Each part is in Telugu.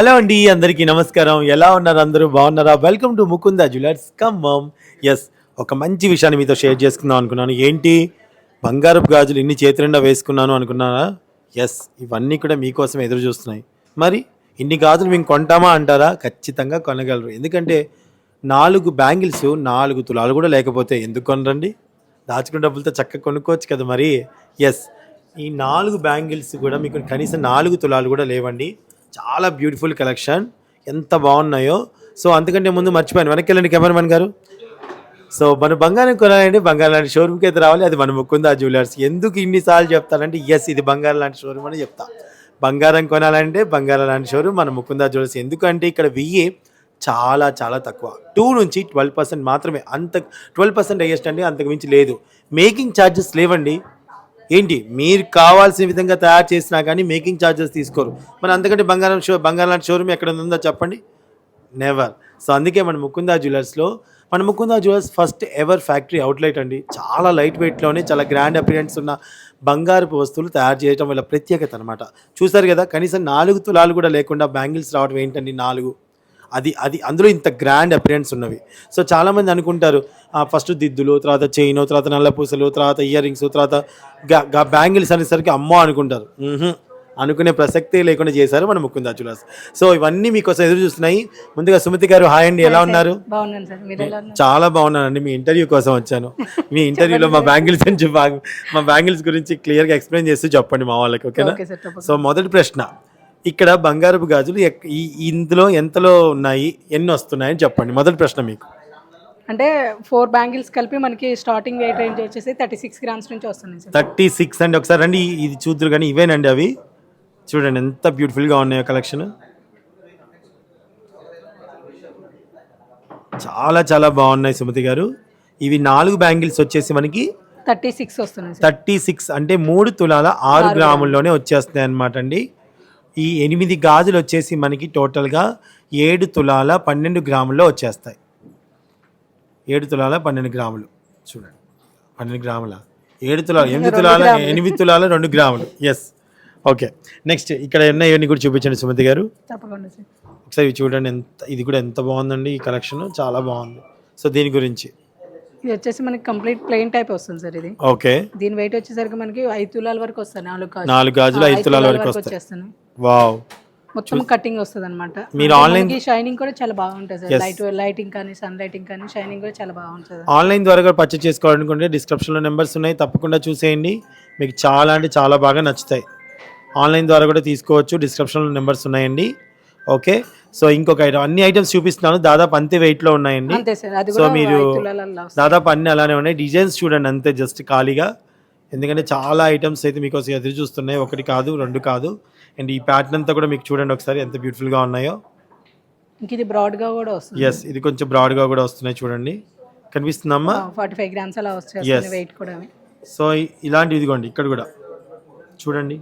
హలో అండి అందరికీ నమస్కారం. ఎలా ఉన్నారు అందరూ? బాగున్నారా? Welcome to Mukunda jewellers Khammam yes ఒక మంచి విషయాన్ని మీతో షేర్ చేసుకుందాం అనుకున్నాను. ఏంటి? బంగారపు గాజులు ఇన్ని చేతి వేసుకున్నాను అనుకున్నారా? ఎస్ ఇవన్నీ కూడా మీకోసం ఎదురు చూస్తున్నాయి. మరి ఇన్ని గాజులు మేము కొంటామా అంటారా? ఖచ్చితంగా కొనగలరు. ఎందుకంటే నాలుగు బ్యాంగిల్స్ నాలుగు తులాలు కూడా లేకపోతే ఎందుకు కొనరండి? దాచుకున్న డబ్బులతో చక్కగా కొనుక్కోవచ్చు కదా మరి. ఎస్ ఈ నాలుగు బ్యాంగిల్స్ కూడా మీకు కనీసం నాలుగు తులాలు కూడా లేవండి. చాలా బ్యూటిఫుల్ కలెక్షన్ ఎంత బాగున్నాయో. సో అందుకంటే ముందు మర్చిపోయాను. వెనక్కి వెళ్ళండి కెమెరామెన్ గారు. సో మన బంగారం కొనాలంటే బంగారం లాంటి షోరూమ్కి అయితే రావాలి. అది మన ముకుందా జ్యువెలర్స్. ఎందుకు ఇన్నిసార్లు చెప్తానంటే ఎస్ ఇది బంగారం లాంటి షోరూమ్ అని చెప్తా. బంగారం కొనాలంటే బంగారం లాంటి షోరూమ్ మన ముకుందా జ్యువెలర్స్. ఎందుకంటే ఇక్కడ వెయ్యి చాలా చాలా తక్కువ. టూ నుంచి ట్వెల్వ్ పర్సెంట్ మాత్రమే. అంత ట్వెల్వ్ పర్సెంట్ అయ్యేస్ట్ అండి అంతకు మించి లేదు. మేకింగ్ ఛార్జెస్ లేవండి. ఏంటి? మీరు కావాల్సిన విధంగా తయారు చేసినా కానీ మేకింగ్ ఛార్జెస్ తీసుకోరు. మరి అందుకంటే బంగారం షో బంగారం లాంటి షోరూమ్ ఎక్కడ ఉందో చెప్పండి? నెవర్ సో అందుకే మన ముకుందా జ్యువెలర్స్లో మన Mukunda jewellers first ever factory outlet అండి. చాలా లైట్ వెయిట్లోనే చాలా గ్రాండ్ అపిరియన్స్ ఉన్న బంగారపు వస్తువులు తయారు చేయడం వల్ల ప్రత్యేకత అనమాట చూసారు కదా? కనీసం నాలుగు తులాలు కూడా లేకుండా బ్యాంగిల్స్ రావడం ఏంటండి నాలుగు? అది అది అందులో ఇంత గ్రాండ్ అపిరియన్స్ ఉన్నవి. సో చాలామంది అనుకుంటారు ఫస్ట్ దిద్దులు తర్వాత చైన్ తర్వాత నల్ల పూసలు తర్వాత ఇయర్ రింగ్స్ తర్వాత బ్యాంగిల్స్ అనేసరికి అమ్మో అనుకుంటారు. అనుకునే ప్రసక్తే లేకుండా చేశారు మన ముకుందా జ్యువెలర్స్ సో ఇవన్నీ మీకోసం ఎదురు చూస్తున్నాయి. ముందుగా సుమతి గారు హాయ్ అండి ఎలా ఉన్నారు? చాలా బాగున్నానండి. మీ ఇంటర్వ్యూ కోసం వచ్చాను. మీ ఇంటర్వ్యూలో మా బ్యాంగిల్స్ అని చెప్పి మా బ్యాంగిల్స్ గురించి క్లియర్గా ఎక్స్ప్లెయిన్ చేస్తూ చెప్పండి మా వాళ్ళకి ఓకేనా? సో మొదటి ప్రశ్న. ఇక్కడ బంగారపు గాజులు ఇందులో ఎంతలో ఉన్నాయి? ఎన్ని వస్తున్నాయని చెప్పండి. మొదటి ప్రశ్న మీకు. అంటే ఫోర్ బ్యాంగిల్స్ కలిపి మనకి స్టార్టింగ్ వెయిట్ రేంజ్ వచ్చేసి థర్టీ సిక్స్ గ్రామ్స్ నుంచి వస్తుంది థర్టీ సిక్స్ అండి. ఒకసారి రండి. ఇది చూద్దరు కానీ ఇవేనండి అవి. చూడండి ఎంత బ్యూటిఫుల్గా ఉన్నాయో కలెక్షన్ చాలా చాలా బాగున్నాయి సుమతి గారు. ఇవి నాలుగు బ్యాంగిల్స్ వచ్చేసి మనకి థర్టీ సిక్స్ వస్తుంది సార్. థర్టీ సిక్స్ అంటే మూడు తులాల ఆరు గ్రాముల్లోనే వచ్చేస్తాయి అన్నమాట అండి. ఈ ఎనిమిది గాజులు వచ్చేసి మనకి టోటల్గా ఏడు తులాల పన్నెండు గ్రాముల్లో వచ్చేస్తాయి. ఏడు తులాల పన్నెండు గ్రాములు. చూడండి. పన్నెండు గ్రాముల? ఏడు తులాల ఎనిమిది తులాల ఎనిమిది తులాల రెండు గ్రాములు. ఎస్ ఓకే నెక్స్ట్ ఇక్కడ ఉన్న ఇవన్నీ కూడా చూపించండి సుమతి గారు. తప్పకుండా ఒకసారి చూడండి ఎంత ఇది కూడా ఎంత బాగుందండి ఈ కలెక్షన్. చాలా బాగుంది. సో దీని గురించి. ఇది వచ్చేసి మనకి కంప్లీట్ ప్లెయిన్ టైప్ వస్తుంది సార్ ఇది. ఓకే. దీని వెయిట్ వచ్చేసరికి మనకి ఐదు తులాల వరకు వస్తాయి నాలుగు గాజులు. నాలుగు గాజులు ఐదు తులాల వరకు వస్తాయి. వచ్చేస్తున్నాయి వావ్. మొత్తం కటింగ్ వస్తుంది అనమాట మీరు online- షైనింగ్ కూడా చాలా బాగుంటుంది సార్. లైట్ లైటింగ్ కానీ సన్ లైటింగ్ కానీ షైనింగ్ కూడా చాలా బాగుంటుంది. ఆన్లైన్ ద్వారా కూడా పర్చేస్ చేసుకోవాలనుకుంటే డిస్క్రిప్షన్లో నెంబర్స్ ఉన్నాయి. తప్పకుండా చూసేయండి. మీకు చాలా అంటే చాలా బాగా నచ్చుతాయి. ఆన్లైన్ ద్వారా కూడా తీసుకోవచ్చు. డిస్క్రిప్షన్లో నెంబర్స్ ఉన్నాయండి. ఓకే. సో ఇంకొక ఐటమ్ అన్ని ఐటమ్స్ చూపిస్తున్నాను. దాదాపు అంతే వెయిట్లో ఉన్నాయండి. అంతే సార్ అది సో మీరు దాదాపు అన్ని అలానే ఉన్నాయి. డిజైన్స్ చూడండి అంతే జస్ట్ ఖాళీగా. ఎందుకంటే చాలా ఐటమ్స్ అయితే మీకోసం ఎదురు చూస్తున్నాయి. ఒకటి కాదు రెండు కాదు. అండ్ ఈ ప్యాటర్న్ అంతా కూడా మీకు చూడండి ఒకసారి ఎంత బ్యూటిఫుల్గా ఉన్నాయో. ఇంక ఇది బ్రాడ్గా కూడా వస్తుంది. ఎస్ ఇది కొంచెం బ్రాడ్గా కూడా వస్తున్నాయి చూడండి. కనిపిస్తుందమ్మా? ఫార్టీ ఫైవ్ గ్రామ్స్ అలా. వస్తుంది వెయిట్ కూడా సో ఇలాంటి ఇదిగోండి ఇక్కడ కూడా. చూడండి.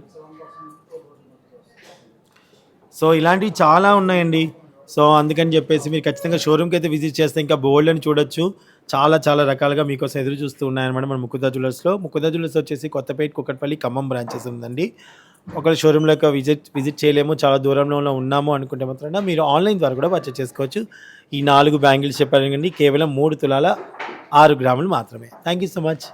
సో ఇలాంటివి చాలా ఉన్నాయండి. సో అందుకని చెప్పేసి మీరు ఖచ్చితంగా షోరూమ్కి అయితే విజిట్ చేస్తే ఇంకా బోల్డ్ అని చూడొచ్చు. చాలా చాలా రకాలుగా మీకోసం ఎదురు చూస్తూ ఉన్నాయన్నమాట మన ముకుదా జ్యువెలర్స్లో ముకుదా జ్యువెలర్స్ వచ్చేసి కొత్తపేట కుక్కట్పల్లి ఖమ్మం బ్రాంచెస్ ఉందండి. ఒకవేళ షోరూంలోకి విజిట్ విజిట్ చేయలేము చాలా దూరంలో ఉన్నాము అనుకుంటే మాత్రం మీరు ఆన్లైన్ ద్వారా కూడా పర్చేస్ చేసుకోవచ్చు. ఈ నాలుగు బ్యాంగిల్స్ చెప్పాను కండి కేవలం మూడు తులాల ఆరు గ్రాములు మాత్రమే. Thank you so much